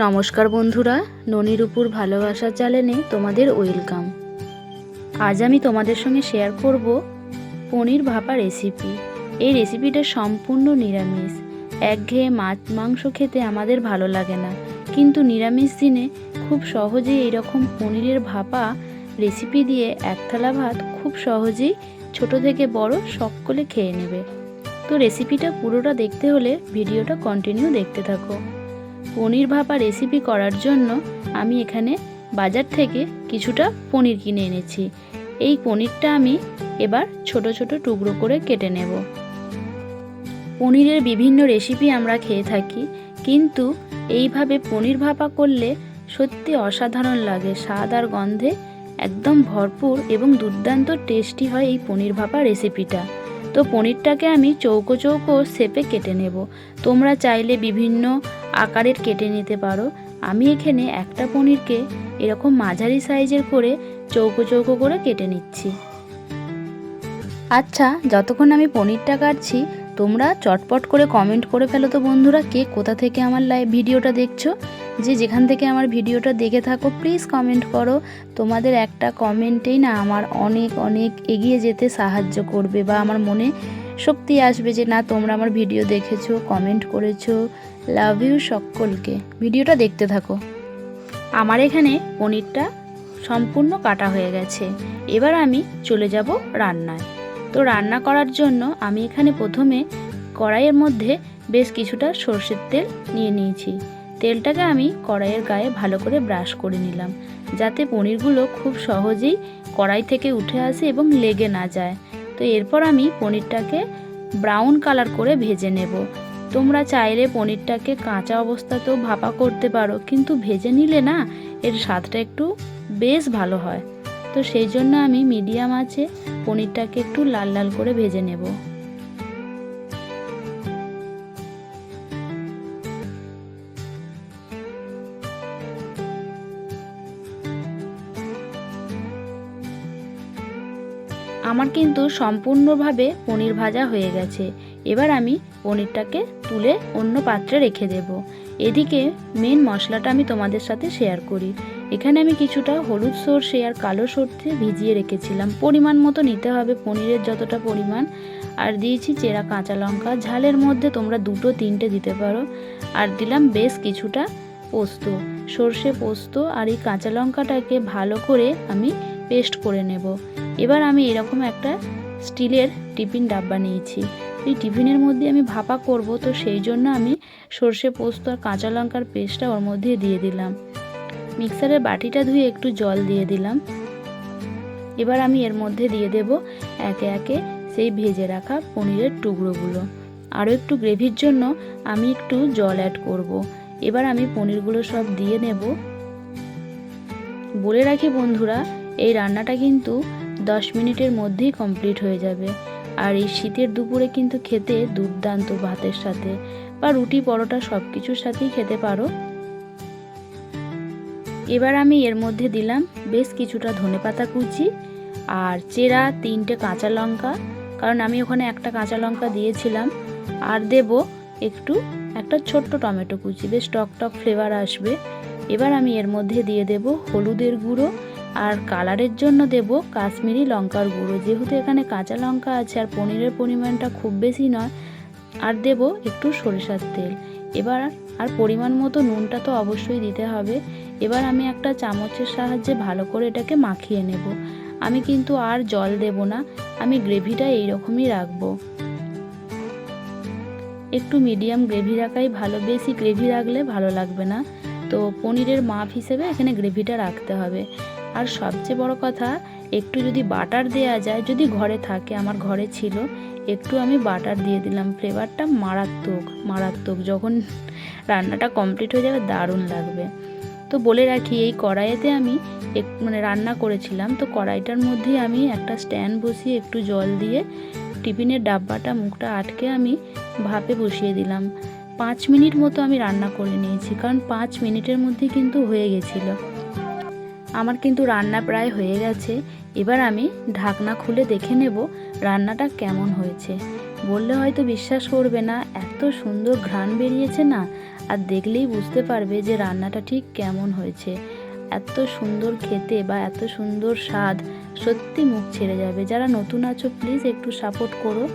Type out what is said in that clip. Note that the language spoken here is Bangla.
নমস্কার বন্ধুরা ননির উপর ভালোবাসার চ্যানেলে তোমাদের ওয়েলকাম। আজ আমি তোমাদের সঙ্গে শেয়ার করব পনির ভাপা রেসিপি। এই রেসিপিটা সম্পূর্ণ নিরামিষ। একঘেয়ে মাছ মাংস খেতে আমাদের ভালো লাগে না। কিন্তু নিরামিষ দিনে খুব সহজেই এরকম পনিরের ভাপা রেসিপি দিয়ে এক থালা ভাত খুব সহজেই ছোট থেকে বড় সকলে খেয়ে নেবে। তো রেসিপিটা পুরোটা দেখতে হলে ভিডিওটা কন্টিনিউ দেখতে থাকো। পনির ভাপা রেসিপি করার জন্য আমি এখানে বাজার থেকে কিছুটা পনির কিনে এনেছি। এই পনিরটা আমি এবার ছোট ছোট টুকরো করে কেটে নেব। পনিরের বিভিন্ন রেসিপি আমরা খেয়ে থাকি, কিন্তু এইভাবে পনির ভাপা করলে সত্যি অসাধারণ লাগে। স্বাদ আর গন্ধে একদম ভরপুর এবং দুর্দান্ত টেস্টি হয় এই পনির ভাপা রেসিপিটা তো পনিরটাকে আমি চৌকো চৌকো শেপে কেটে নেব। তোমরা চাইলে বিভিন্ন আকারের কেটে নিতে পারো। আমি এখানে একটা পনিরকে এরকম মাঝারি সাইজের করে চৌকো চৌকো করে কেটে নিচ্ছি। আচ্ছা যতক্ষণ আমি পনিরটা কাটছি, তোমরা চটপট করে কমেন্ট করে ফেলো তো বন্ধুরা, কে কোথা থেকে আমার লাইভ ভিডিওটা দেখছ? যে যেখান থেকে আমার ভিডিওটা দেখে থাকো প্লিজ কমেন্ট করো। তোমাদের একটা কমেন্টেই না আমার অনেক অনেক এগিয়ে যেতে সাহায্য করবে বা আমার মনে শক্তি আসবে যে, না, তোমরা আমার ভিডিও দেখেছ কমেন্ট করেছ লাভ ইউ সকলকে। ভিডিওটা দেখতে থাকো। আমার এখানে পনিরটা সম্পূর্ণ কাটা হয়ে গেছে। এবার আমি চলে যাব রান্নায়। তো রান্না করার জন্য আমি এখানে প্রথমে কড়াইয়ের মধ্যে বেশ কিছুটা সর্ষের তেল নিয়ে নিয়েছি। তেলটাকে আমি কড়াইয়ের গায়ে ভালো করে ব্রাশ করে নিলাম, যাতে পনিরগুলো খুব সহজেই কড়াই থেকে উঠে আসে এবং লেগে না যায়। তো এরপর আমি পনিরটাকে ব্রাউন কালার করে ভেজে নেব। তোমরা চাইলে পনিরটাকে কাঁচা অবস্থাতেও ভাপা করতে পারো, কিন্তু ভেজে নিলে না এর স্বাদটা একটু বেশ ভালো হয়। তো সেই জন্য আমি মিডিয়াম আছে, পনিরটাকে একটু লাল লাল করে ভেজে নেব। আমার কিন্তু সম্পূর্ণভাবে পনির ভাজা হয়ে গেছে। এবার আমি পনিরটাকে তুলে অন্য পাত্রে রেখে দেব। এদিকে মেন মশলাটা আমি তোমাদের সাথে শেয়ার করি। এখানে আমি কিছুটা হলুদ সর্ষে আর কালো সর্ষে ভিজিয়ে রেখেছিলাম। পরিমাণ মতো নিতে হবে পনিরের যতটা পরিমাণ। আর দিয়েছি চেরা কাঁচা লঙ্কা। ঝালের মধ্যে তোমরা দুটো তিনটে দিতে পারো। আর দিলাম বেশ কিছুটা পোস্ত। সর্ষে পোস্ত আর এই কাঁচা লঙ্কাটাকে ভালো করে আমি পেস্ট করে নেব। এবার আমি এরকম একটা স্টিলের টিফিন ডাব্বা নিয়েছি এই টিফিনের মধ্যে আমি ভাপা করব, তো সেই জন্য আমি সর্ষে পোস্ত আর কাঁচা লঙ্কার পেস্টটা ওর মধ্যে দিয়ে দিলাম। মিক্সারের বাটিটা ধুয়ে একটু জল দিয়ে দিলাম। এবার আমি এর মধ্যে দিয়ে দেব একে একে সেই ভেজে রাখা পনিরের টুকরোগুলো। আরও একটু গ্রেভির জন্য আমি একটু জল অ্যাড করব। এবার আমি পনিরগুলো সব দিয়ে নেব। বলে রাখি বন্ধুরা, এই রান্নাটা কিন্তু মিনিটের মধ্যেই কমপ্লিট হয়ে যাবে। আর এই শীতের দুপুরে কিন্তু খেতে দুর্দান্ত ভাতের সাথে। বা রুটি, পরোটা সব কিছুর সাথেই খেতে পারো। এবার আমি এর মধ্যে দিলাম বেশ কিছুটা ধনেপাতা কুচি আর চেরা, তিনটে কাঁচা লঙ্কা। কারণ আমি ওখানে একটা কাঁচা লঙ্কা দিয়েছিলাম। আর দেব একটু একটা ছোট্ট টমেটো কুচি। বেশ টক টক ফ্লেভার আসবে। এবার আমি এর মধ্যে দিয়ে দেব হলুদের গুঁড়ো আর কালারের জন্য দেব কাশ্মীরি লঙ্কার গুঁড়ো। যেহেতু এখানে কাঁচা লঙ্কা আছে আর পনিরের পরিমাণটা খুব বেশি নয়, আর দেব একটু সরিষার তেল। এবার আর পরিমাণ মতো নুনটা তো অবশ্যই দিতে হবে। এবার আমি একটা চামচের সাহায্যে ভালো করে এটাকে মাখিয়ে নেব। আমি কিন্তু আর জল দেব না, আমি গ্রেভিটা এইরকমই রাখব। একটু মিডিয়াম গ্রেভি রাখাই ভালো, বেশি গ্রেভি রাখলে ভালো লাগবে না। তো পনিরের মাপ হিসেবে এখানে গ্রেভিটা রাখতে হবে। আর সবচেয়ে বড় কথা, একটু যদি বাটার দেয়া যায়, যদি ঘরে থাকে, আমার ঘরে ছিল, একটু আমি বাটার দিয়ে দিলাম। ফ্লেভারটা মারাত্মক মারাত্মক। যখন রান্নাটা কমপ্লিট হয়ে যাবে, দারুণ লাগবে। তো বলে রাখি, এই কড়াইতে আমি এক মানে রান্না করেছিলাম। তো কড়াইটার মধ্যেই আমি একটা স্ট্যান্ড বসিয়ে একটু জল দিয়ে টিফিনের ডাব্বাটা, মুখটা আটকে আমি ভাপে বসিয়ে দিলাম। পাঁচ মিনিট মতো আমি রান্না করে নিয়েছি, কারণ পাঁচ মিনিটের মধ্যে কিন্তু হয়ে গেছিল। আমার কিন্তু রান্না প্রায় হয়ে গেছে। এবার আমি ঢাকনা খুলে দেখে নেব রান্নাটা কেমন হয়েছে। বললে হয়তো বিশ্বাস করবে না, এত সুন্দর ঘ্রাণ বেরিয়েছে না? আর দেখলেই বুঝতে পারবে যে রান্নাটা ঠিক কেমন হয়েছে। এত সুন্দর খেতে বা এত সুন্দর স্বাদ সত্যি মুখ ছেড়ে যাবে। যারা নতুন আছো প্লিজ একটু সাপোর্ট করো।